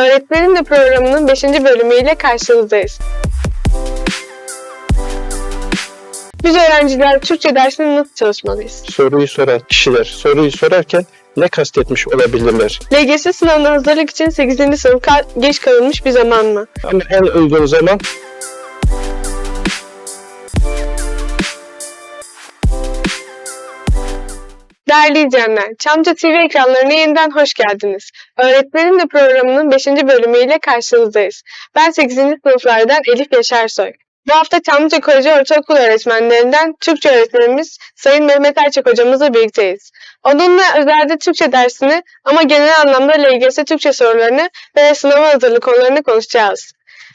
Öğretmenin de programının 5. bölümüyle karşınızdayız. Biz öğrenciler Türkçe dersinde nasıl çalışmalıyız? Soruyu soran kişiler soruyu sorarken ne kastetmiş olabilirler? LGS sınavına hazırlık için 8. sınıf geç kalınmış bir zaman mı? Ama en uygun zaman Değerli izleyenler, Çamca TV ekranlarına yeniden hoş geldiniz. Öğretmenin de programının 5. bölümüyle karşınızdayız. Ben 8. sınıflardan Elif Yaşarsoy. Bu hafta Çamlıca Koleji Ortaokul öğretmenlerinden Türkçe öğretmenimiz Sayın Mehmet Erçek hocamızla birlikteyiz. Onunla özelde Türkçe dersini ama genel anlamda LGS Türkçe sorularını ve sınava hazırlık konularını konuşacağız.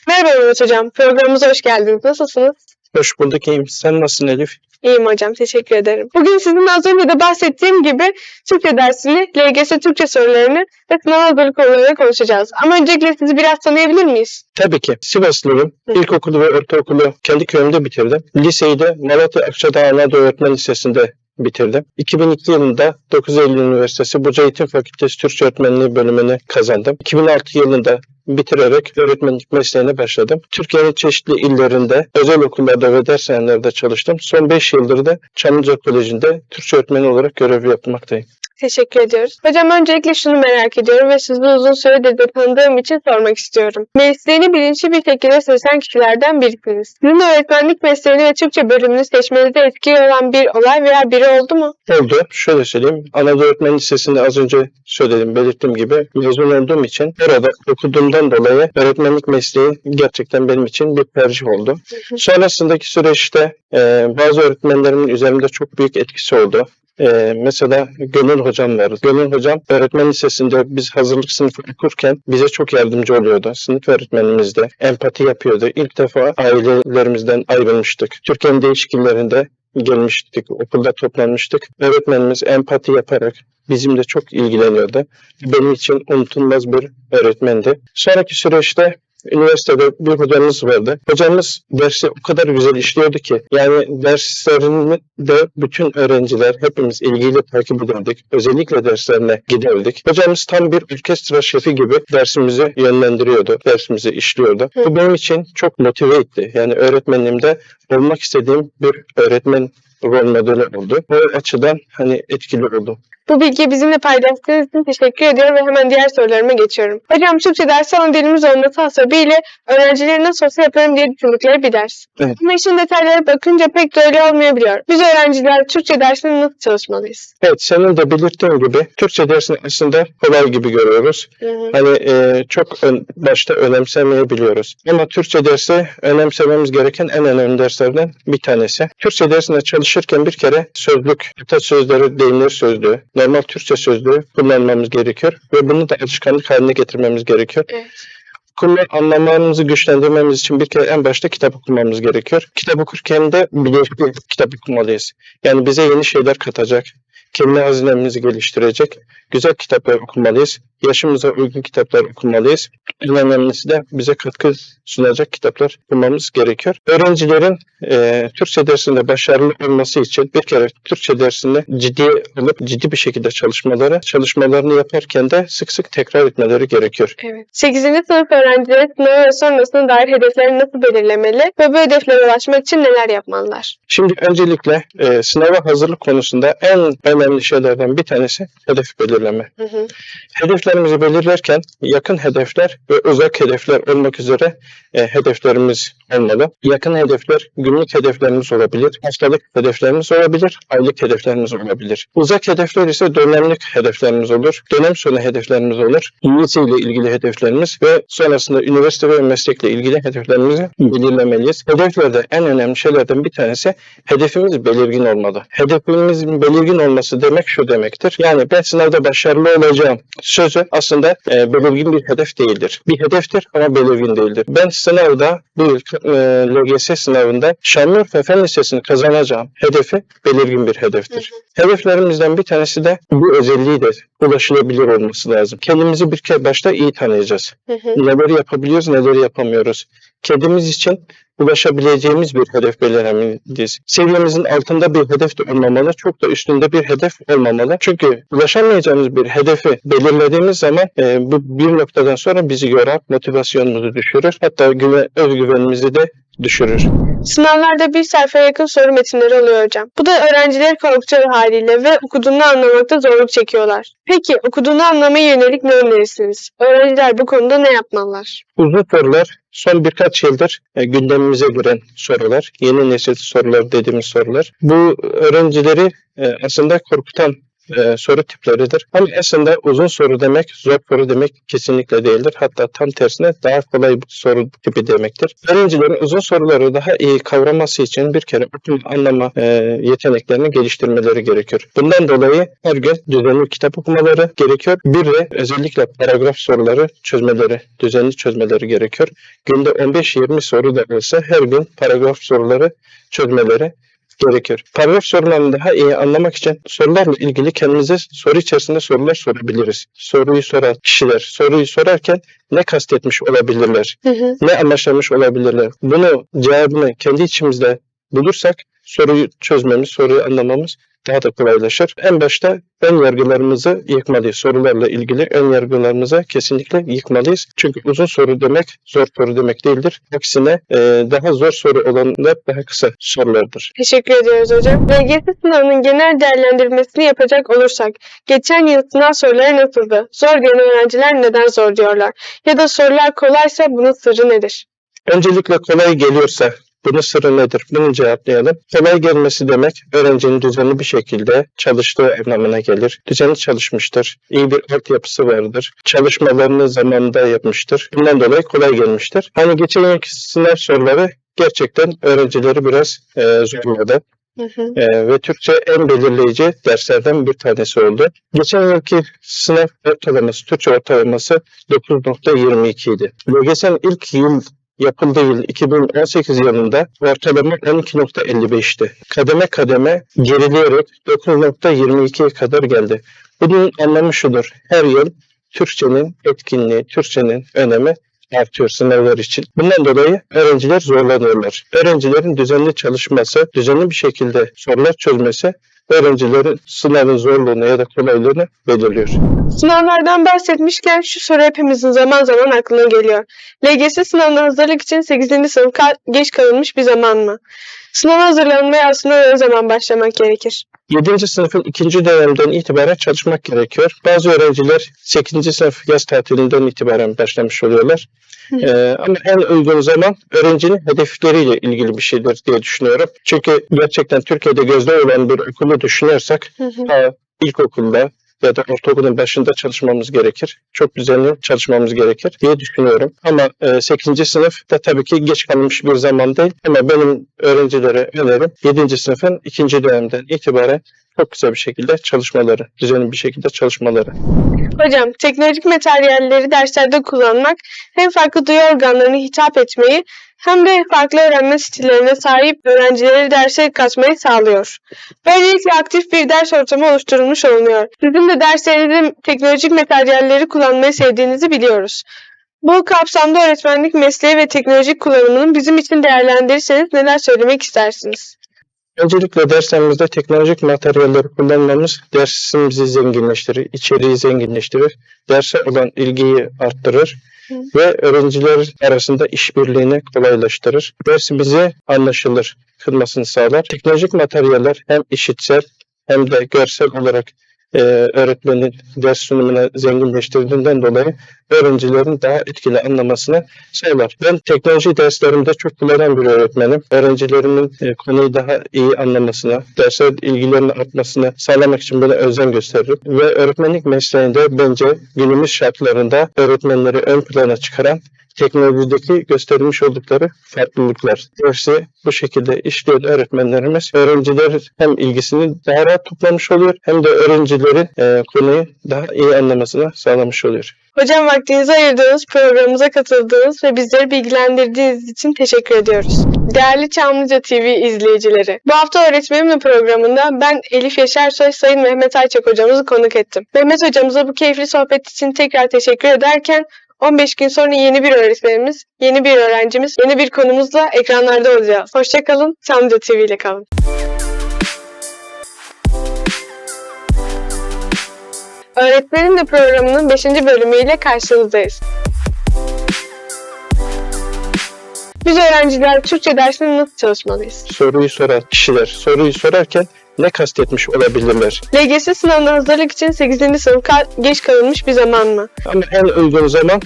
Merhaba Mehmet Hocam, programımıza hoş geldiniz. Nasılsınız? hoş bulduk iyiyim. Sen nasılsın Elif? İyiyim hocam, teşekkür ederim. Bugün sizin az önce de bahsettiğim gibi Türkçe dersini, LGS Türkçe sorularını ve sınav hazırlık konularını konuşacağız. Ama öncelikle sizi biraz tanıyabilir miyiz? Tabii ki Sivaslıyım. İlkokulu ve ortaokulu kendi köyümde bitirdim. Liseyi de Malatya Akçadağ Anadolu Öğretmen Lisesi'nde bitirdim. 2002 yılında 9 Eylül Üniversitesi Burcu Eğitim Fakültesi Türkçe Öğretmenliği bölümünü kazandım. 2006 yılında bitirerek öğretmenlik mesleğine başladım. Türkiye'nin çeşitli illerinde, özel okullarda ve dershanelerde çalıştım. Son 5 yıldır da Çamlıca Koleji'nde Türkçe öğretmeni olarak görev yapmaktayım. Teşekkür ediyoruz. Hocam öncelikle şunu merak ediyorum ve sizi uzun süredir de tanıdığım için sormak istiyorum. Mesleğini bilinçli bir şekilde seçen kişilerden birisiniz. Sizin öğretmenlik mesleğini ve Türkçe bölümünü seçmenizde etkili olan bir olay veya biri oldu mu? oldu. Şöyle söyleyeyim. Anadolu Öğretmen Lisesi'nde az önce söyledim, belirttiğim gibi mezun olduğum için orada okuduğumdan dolayı öğretmenlik mesleği gerçekten benim için bir tercih oldu. Sonrasındaki süreçte e, bazı öğretmenlerimin üzerimde çok büyük etkisi oldu. E, mesela Gönül Hocam var. Gönül Hocam öğretmen lisesinde biz hazırlık sınıfı okurken bize çok yardımcı oluyordu. Sınıf öğretmenimiz de empati yapıyordu. İlk defa ailelerimizden ayrılmıştık. Türkiye'nin değişik illerinde gelmiştik, okulda toplanmıştık. Öğretmenimiz empati yaparak bizimle çok ilgileniyordu. Benim için unutulmaz bir öğretmendi. Sonraki süreçte üniversitede bir hocamız vardı. Hocamız dersi o kadar güzel işliyordu ki yani derslerini de bütün öğrenciler hepimiz ilgiyle takip ederdik. Özellikle derslerine giderdik. Hocamız tam bir orkestra şefi gibi dersimizi yönlendiriyordu. Dersimizi işliyordu. Bu benim için çok motive etti. Yani öğretmenliğimde olmak istediğim bir öğretmen rol modeli oldu. O açıdan hani etkili oldu. Bu bilgiyi bizimle paylaştığınız için teşekkür ediyorum ve hemen diğer sorularıma geçiyorum. Hocam Türkçe dersi ana dilimiz olması hasebiyle öğrencilerin nasıl olsa yaparım diye düşündükleri bir ders. Evet. Ama işin detaylara bakınca pek de öyle olmayabiliyor. Biz öğrenciler Türkçe dersinde nasıl çalışmalıyız? Evet senin de belirttiğin gibi Türkçe dersini aslında kolay gibi görüyoruz. Hı hı. Hani e, çok ön- başta önemsemeyebiliyoruz. Ama Türkçe dersi önemsememiz gereken en önemli derslerden bir tanesi. Türkçe dersinde çalışırken bir kere sözlük, atasözleri, deyimler sözlüğü, normal Türkçe sözlüğü kullanmamız gerekiyor ve bunu da alışkanlık haline getirmemiz gerekiyor. Evet. Okuma anlamamızı güçlendirmemiz için bir kere en başta kitap okumamız gerekiyor. Kitap okurken de bilinçli kitap okumalıyız. Yani bize yeni şeyler katacak, kelime hazinemizi geliştirecek güzel kitaplar okumalıyız. Yaşımıza uygun kitaplar okumalıyız. En önemlisi de bize katkı sunacak kitaplar okumamız gerekiyor. Öğrencilerin e, Türkçe dersinde başarılı olması için bir kere Türkçe dersini ciddi alıp ciddi bir şekilde çalışmaları, çalışmalarını yaparken de sık sık tekrar etmeleri gerekiyor. Evet. 8. sınıf öğrencileri sınavı ve sonrasına dair hedeflerini nasıl belirlemeli ve bu hedeflere ulaşmak için neler yapmalılar? Şimdi öncelikle e, sınava hazırlık konusunda en önemli şeylerden bir tanesi hedef belirleme. Hı hı. Hedeflerimizi belirlerken yakın hedefler ve uzak hedefler olmak üzere e, hedeflerimiz olmalı. Yakın hedefler günlük hedeflerimiz olabilir, haftalık hedeflerimiz olabilir, aylık hedeflerimiz olabilir. Uzak hedefler ise dönemlik hedeflerimiz olur, dönem sonu hedeflerimiz olur, lise ilgili hedeflerimiz ve sonrasında üniversite ve meslekle ilgili hedeflerimizi belirlemeliyiz. Hedeflerde en önemli şeylerden bir tanesi hedefimiz belirgin olmalı. Hedefimizin belirgin olması demek şu demektir. Yani ben sınavda başarılı olacağım sözü aslında e, belirgin bir hedef değildir. Bir hedeftir ama belirgin değildir. Ben sınavda bu yıl e, LGS sınavında Şanlıurfa Fen Lisesi'ni kazanacağım hedefi belirgin bir hedeftir. Hedeflerimizden bir tanesi de bu özelliği de ulaşılabilir olması lazım. Kendimizi bir kere başta iyi tanıyacağız. Hı hı. Neleri yapabiliyoruz, neleri yapamıyoruz. Kendimiz için ulaşabileceğimiz bir hedef belirlemeliyiz. Seviyemizin altında bir hedef de olmamalı, çok da üstünde bir hedef olmamalı. Çünkü ulaşamayacağımız bir hedefi belirlediğimiz zaman e, bu bir noktadan sonra bizi yorar, motivasyonumuzu düşürür. Hatta güven, özgüvenimizi de düşürür. Sınavlarda bir sayfaya yakın soru metinleri oluyor hocam. Bu da öğrencileri korkutacağı haliyle ve okuduğunu anlamakta zorluk çekiyorlar. Peki okuduğunu anlamaya yönelik ne önerirsiniz? Öğrenciler bu konuda ne yapmalılar? Uzun sorular son birkaç yıldır e, gündemimize giren sorular, yeni nesil sorular dediğimiz sorular. Bu öğrencileri e, aslında korkutan e, soru tipleridir. Ama aslında uzun soru demek, zor soru demek kesinlikle değildir. Hatta tam tersine daha kolay bir soru tipi demektir. Öğrencilerin uzun soruları daha iyi kavraması için bir kere okuma anlama e, yeteneklerini geliştirmeleri gerekiyor. Bundan dolayı her gün düzenli kitap okumaları gerekiyor. Bir de özellikle paragraf soruları çözmeleri, düzenli çözmeleri gerekiyor. Günde 15-20 soru da olsa her gün paragraf soruları çözmeleri gerekiyor. Paragraf sorularını daha iyi anlamak için sorularla ilgili kendimize soru içerisinde sorular sorabiliriz. Soruyu soran kişiler soruyu sorarken ne kastetmiş olabilirler? Hı hı. Ne amaçlamış olabilirler? Bunu cevabını kendi içimizde bulursak soruyu çözmemiz, soruyu anlamamız daha da kolaylaşır. En başta ön yargılarımızı yıkmalıyız. Sorularla ilgili ön yargılarımızı kesinlikle yıkmalıyız. Çünkü uzun soru demek zor soru demek değildir. Aksine e, daha zor soru olanlar daha kısa sorulardır. Teşekkür ediyoruz hocam. LGS sınavının genel değerlendirmesini yapacak olursak, geçen yıl sınav soruları nasıldı? Zor diyen öğrenciler neden zor diyorlar? Ya da sorular kolaysa bunun sırrı nedir? Öncelikle kolay geliyorsa bunun sırrı nedir? Bunu cevaplayalım. Kolay gelmesi demek öğrencinin düzenli bir şekilde çalıştığı anlamına gelir. Düzenli çalışmıştır. iyi bir altyapısı vardır. Çalışmalarını zamanında yapmıştır. Bundan dolayı kolay gelmiştir. Hani geçen yılki sınav soruları gerçekten öğrencileri biraz e, zorladı. Hı hı. E, ve Türkçe en belirleyici derslerden bir tanesi oldu. Geçen yılki sınav ortalaması, Türkçe ortalaması 9.22 idi. LGS'nin ilk yıl yapıldığı yıl 2018 yılında ortalama 12.55'ti. Kademe kademe gerileyerek 9.22'ye kadar geldi. Bunun anlamı şudur. Her yıl Türkçenin etkinliği, Türkçenin önemi artıyor sınavlar için. Bundan dolayı öğrenciler zorlanıyorlar. Öğrencilerin düzenli çalışması, düzenli bir şekilde sorular çözmesi öğrencilerin sınavın zorluğunu ya da kolaylığını belirliyor. Sınavlardan bahsetmişken şu soru hepimizin zaman zaman aklına geliyor. LGS sınavına hazırlık için 8. sınıf geç kalınmış bir zaman mı? Sınava hazırlanmaya aslında ne zaman başlamak gerekir? 7. sınıfın ikinci dönemden itibaren çalışmak gerekiyor. Bazı öğrenciler 8. sınıf yaz tatilinden itibaren başlamış oluyorlar. Ee, ama en uygun zaman öğrencinin hedefleriyle ilgili bir şeydir diye düşünüyorum. Çünkü gerçekten Türkiye'de gözde olan bir okulu düşünüyorsak Hı hı. ilkokulda ya da ortaokulun başında çalışmamız gerekir. Çok düzenli çalışmamız gerekir diye düşünüyorum. Ama e, 8. sınıf da tabii ki geç kalmış bir zaman değil. Ama benim öğrencilere önerim 7. sınıfın ikinci dönemden itibaren çok güzel bir şekilde çalışmaları, düzenli bir şekilde çalışmaları. Hocam, teknolojik materyalleri derslerde kullanmak hem farklı duyu organlarına hitap etmeyi hem de farklı öğrenme stillerine sahip öğrencileri derse katmayı sağlıyor. Böylelikle aktif bir ders ortamı oluşturulmuş olunuyor. Sizin de derslerinizde teknolojik materyalleri kullanmayı sevdiğinizi biliyoruz. Bu kapsamda öğretmenlik mesleği ve teknolojik kullanımını bizim için değerlendirirseniz neler söylemek istersiniz? Öncelikle derslerimizde teknolojik materyalleri kullanmamız dersimizi zenginleştirir, içeriği zenginleştirir, derse olan ilgiyi arttırır Hı. ve öğrenciler arasında işbirliğini kolaylaştırır. Dersimizi anlaşılır kılmasını sağlar. Teknolojik materyaller hem işitsel hem de görsel olarak e, öğretmenin ders sunumuna zenginleştirdiğinden dolayı öğrencilerin daha etkili anlamasını sağlar. Ben teknoloji derslerimde çok kullanan bir öğretmenim. Öğrencilerimin e, konuyu daha iyi anlamasına, derse ilgilerini artmasına sağlamak için buna özen gösteririm. Ve öğretmenlik mesleğinde bence günümüz şartlarında öğretmenleri ön plana çıkaran teknolojideki göstermiş oldukları farklılıklar. Dersi bu şekilde işliyor öğretmenlerimiz. Öğrenciler hem ilgisini daha rahat toplamış oluyor hem de öğrencilerin e, konuyu daha iyi anlamasını sağlamış oluyor. Hocam vaktinizi ayırdığınız, programımıza katıldığınız ve bizleri bilgilendirdiğiniz için teşekkür ediyoruz. Değerli Çamlıca TV izleyicileri, bu hafta Öğretmenimle programında ben Elif Yaşarsoy, Sayın Mehmet Ayçak hocamızı konuk ettim. Mehmet hocamıza bu keyifli sohbet için tekrar teşekkür ederken 15 gün sonra yeni bir öğretmenimiz, yeni bir öğrencimiz, yeni bir konumuzla ekranlarda olacağız. Hoşçakalın, Çamlıca TV ile kalın. Öğretmenin de programının 5. bölümüyle karşınızdayız. Biz öğrenciler Türkçe dersinde nasıl çalışmalıyız? Soruyu soran kişiler soruyu sorarken ne kastetmiş olabilirler? LGS sınavına hazırlık için 8. sınıf geç kalınmış bir zaman mı? Ama en uygun zaman